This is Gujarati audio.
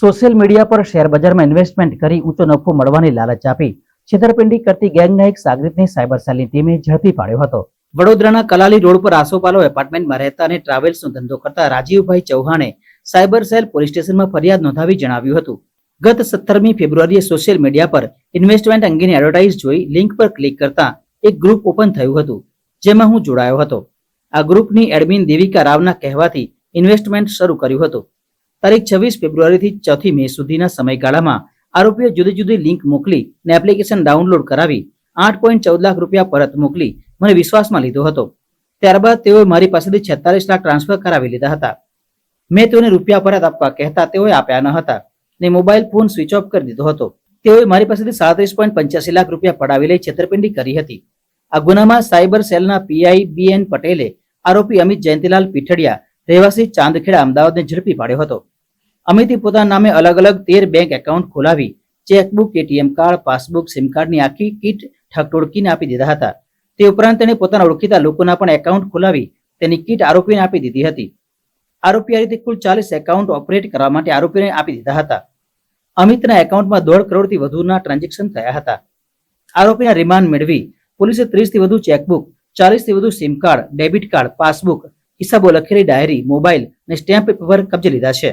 સોશિયલ મીડિયા પર શેર બજારમાં ઇન્વેસ્ટમેન્ટ કરી ઊંચો નફો મળવાની લાલચ આપી. છેતરપિંડી કરતી ગેંગના એક સાગરીતને સાયબર સેલની ટીમે ઝડપી પાડ્યો હતો. વડોદરાના કલાલી રોડ પર આસોપાલો એપાર્ટમેન્ટમાં રહેતા અને ટ્રાવેલ્સનો ધંધો કરતા રાજીવભાઈ ચૌહાણે સાયબર સેલ પોલીસ સ્ટેશનમાં ફરિયાદ નોંધાવી જણાવ્યું હતું. ગત સત્તરમી ફેબ્રુઆરીએ સોશિયલ મીડિયા પર ઇન્વેસ્ટમેન્ટ અંગેની એડવર્ટાઇઝ જોઈ લિંક પર ક્લિક કરતા એક ગ્રુપ ઓપન થયું હતું, જેમાં હું જોડાયો હતો. આ ગ્રુપની એડમિન દેવિકા રાવના કહેવાથી ઇન્વેસ્ટમેન્ટ શરૂ કર્યું હતું. તારીખ છવ્વીસ ફેબ્રુઆરીથી ચોથી મે સુધીના સમયગાળામાં આરોપીએ જુદી જુદી લિંક મોકલી અને એપ્લિકેશન ડાઉનલોડ કરાવી આઠ પોઈન્ટ ચૌદ લાખ રૂપિયા પરત મોકલી મને વિશ્વાસમાં લીધો હતો. ત્યારબાદ તેઓએ મારી પાસેથી છેતાલીસ લાખ ટ્રાન્સફર કરાવી લીધા હતા. મેં તેઓને રૂપિયા પરત આપવા કહેતા તેઓએ આપ્યા ન હતા ને મોબાઈલ ફોન સ્વિચ ઓફ કરી દીધો હતો. તેઓએ મારી પાસેથી સાડત્રીસ પોઈન્ટ પંચ્યાસી લાખ રૂપિયા પડાવી લઈ છેતરપિંડી કરી હતી. આ ગુનામાં સાયબર સેલના પીઆઈ બી એન પટેલે આરોપી અમિત જયંતિલાલ પીઠડિયા, રહેવાસી ચાંદખેડા, અમદાવાદને ઝડપી પાડ્યો હતો. અમિતે પોતાના નામે અલગ અલગ તેર બેંક એકાઉન્ટ ખોલાવી. Chequebook ATM card passbook SIM કાર્ડની આખી કીટ ઠકટોળકીને આપી દીધા હતા. તે ઉપરાંત તેણે પોતાના ઓળખીતા લોકોના પણ એકાઉન્ટ ખોલાવી. તેની કીટ આરોપીને આપી દીધી હતી. આરોપી આ રીતે કુલ ચાલીસ એકાઉન્ટ ઓપરેટ કરવા માટે આરોપીને આપી દીધા હતા. અમિતના એકાઉન્ટમાં દોઢ કરોડથી વધુના ટ્રાન્ઝેક્શન થયા હતા. આરોપીના રિમાન્ડ મેળવી. પોલીસે ત્રીસથી વધુ ચેકબુક ચાલીસથી વધુ SIM card debit card passbook હિસાબો લખેલી ડાયરી મોબાઈલ અને સ્ટેમ્પ પેપર કબજે લીધા છે.